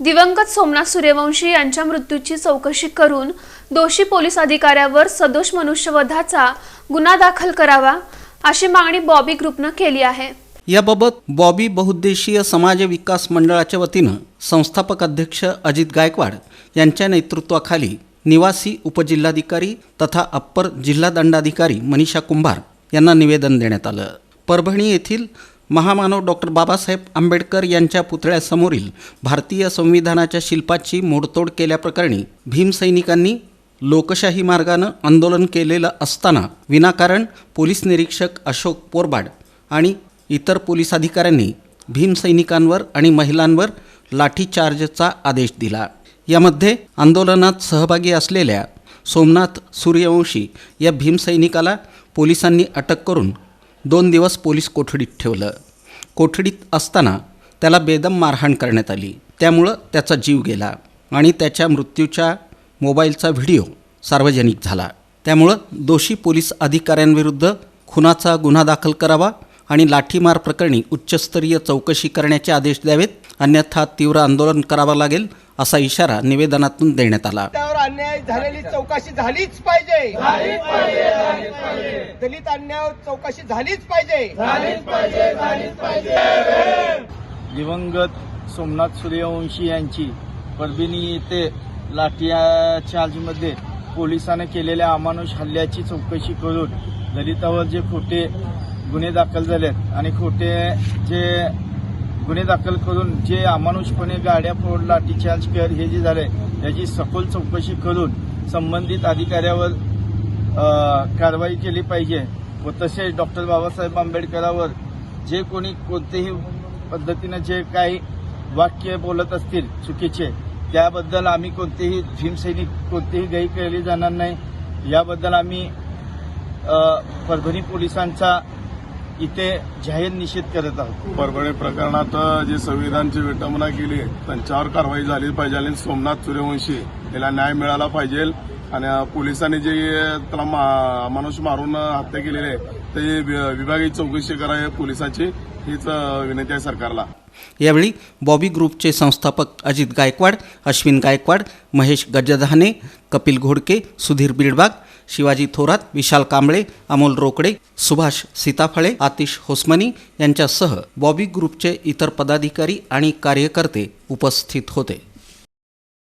दिवंगत सोमनाथ सूर्यवंशी यांच्या मृत्यूची चौकशी करून दोषी पोलीस अधिकाऱ्यावर सदोष मनुष्यवधाचा गुन्हा दाखल करावा अशी मागणी बॉबी ग्रुपनं केली आहे. याबाबत बॉबी बहुद्देशीय समाज विकास मंडळाच्या वतीनं संस्थापक अध्यक्ष अजित गायकवाड यांच्या नेतृत्वाखाली निवासी उपजिल्हाधिकारी तथा अप्पर जिल्हा दंडाधिकारी मनीषा कुंभार यांना निवेदन देण्यात आलं. परभणी येथील महामानव डॉक्टर बाबासाहेब आंबेडकर यांच्या पुतळ्यासमोरील भारतीय संविधानाच्या शिल्पाची मोडतोड केल्याप्रकरणी भीमसैनिकांनी लोकशाही मार्गानं आंदोलन केलेलं असताना विनाकारण पोलीस निरीक्षक अशोक पोरबाड आणि इतर पोलीस अधिकाऱ्यांनी भीमसैनिकांवर आणि महिलांवर लाठीचार्जचा आदेश दिला. यामध्ये आंदोलनात सहभागी असलेल्या सोमनाथ सूर्यवंशी या भीमसैनिकाला पोलिसांनी अटक करून दोन दिवस पोलीस कोठडीत ठेवलं. कोठडीत असताना त्याला बेदम मारहाण करण्यात आली. त्यामुळं त्याचा जीव गेला आणि त्याच्या मृत्यूच्या मोबाईलचा व्हिडिओ सार्वजनिक झाला. त्यामुळं दोषी पोलीस अधिकाऱ्यांविरुद्ध खुनाचा गुन्हा दाखल करावा आणि लाठीमार प्रकरणी उच्चस्तरीय चौकशी करण्याचे आदेश द्यावेत. अन्यथा तीव्र आंदोलन करावं लागेल असा इशारा निवेदनातून देण्यात आला. त्यावर अन्याय झालेली चौकशी झालीच पाहिजे. दलित अन्याय चौकशी झालीच पाहिजे. दिवंगत सोमनाथ सूर्यवंशी यांची परभणी येथे लाठिया चार्जमध्ये पोलिसांनी केलेल्या अमानुष हल्ल्याची चौकशी करून दलितावर जे खोटे गुन्हे दाखल झालेत. आणि खोटे जे गुन्हे दाखल करून जे अमानुषपणे गाड्या फोड लाठीचार्ज कर हे जे झाले याची सखोल चौकशी करून संबंधित अधिकाऱ्यावर कारवाई केली पाहिजे व तसेच डॉक्टर बाबासाहेब आंबेडकरावर जे कोणी कोणतेही पद्धतीनं जे काही वाक्य बोलत असतील चुकीचे त्याबद्दल आम्ही कोणतेही भीमसैनिक कोणतीही गैर केली जाणार नाही. याबद्दल आम्ही परभणी पोलिसांचा इथे जाहीर निषेध करत आहोत. परभणी प्रकरणात जे संविधानची विटंबना केली त्यांच्यावर कारवाई झाली पाहिजे आणि सोमनाथ सूर्यवंशी याला न्याय मिळाला पाहिजे. आणि पोलिसांनी जे त्याला मा- माणूस मारून हत्या केलेली आहे ते विभागीय चौकशी करावी पोलिसांची हीच विनंती आहे सरकारला. यावेळी बॉबी ग्रुपचे संस्थापक अजित गायकवाड अश्विन गायकवाड महेश गजधाने कपिल घोडके सुधीर बिडबाग शिवाजी थोरात विशाल कांबळे अमोल रोकडे सुभाष सीताफळे आतिश होसमनी यांच्यासह बॉबी ग्रुपचे इतर पदाधिकारी आणि कार्यकर्ते उपस्थित होते.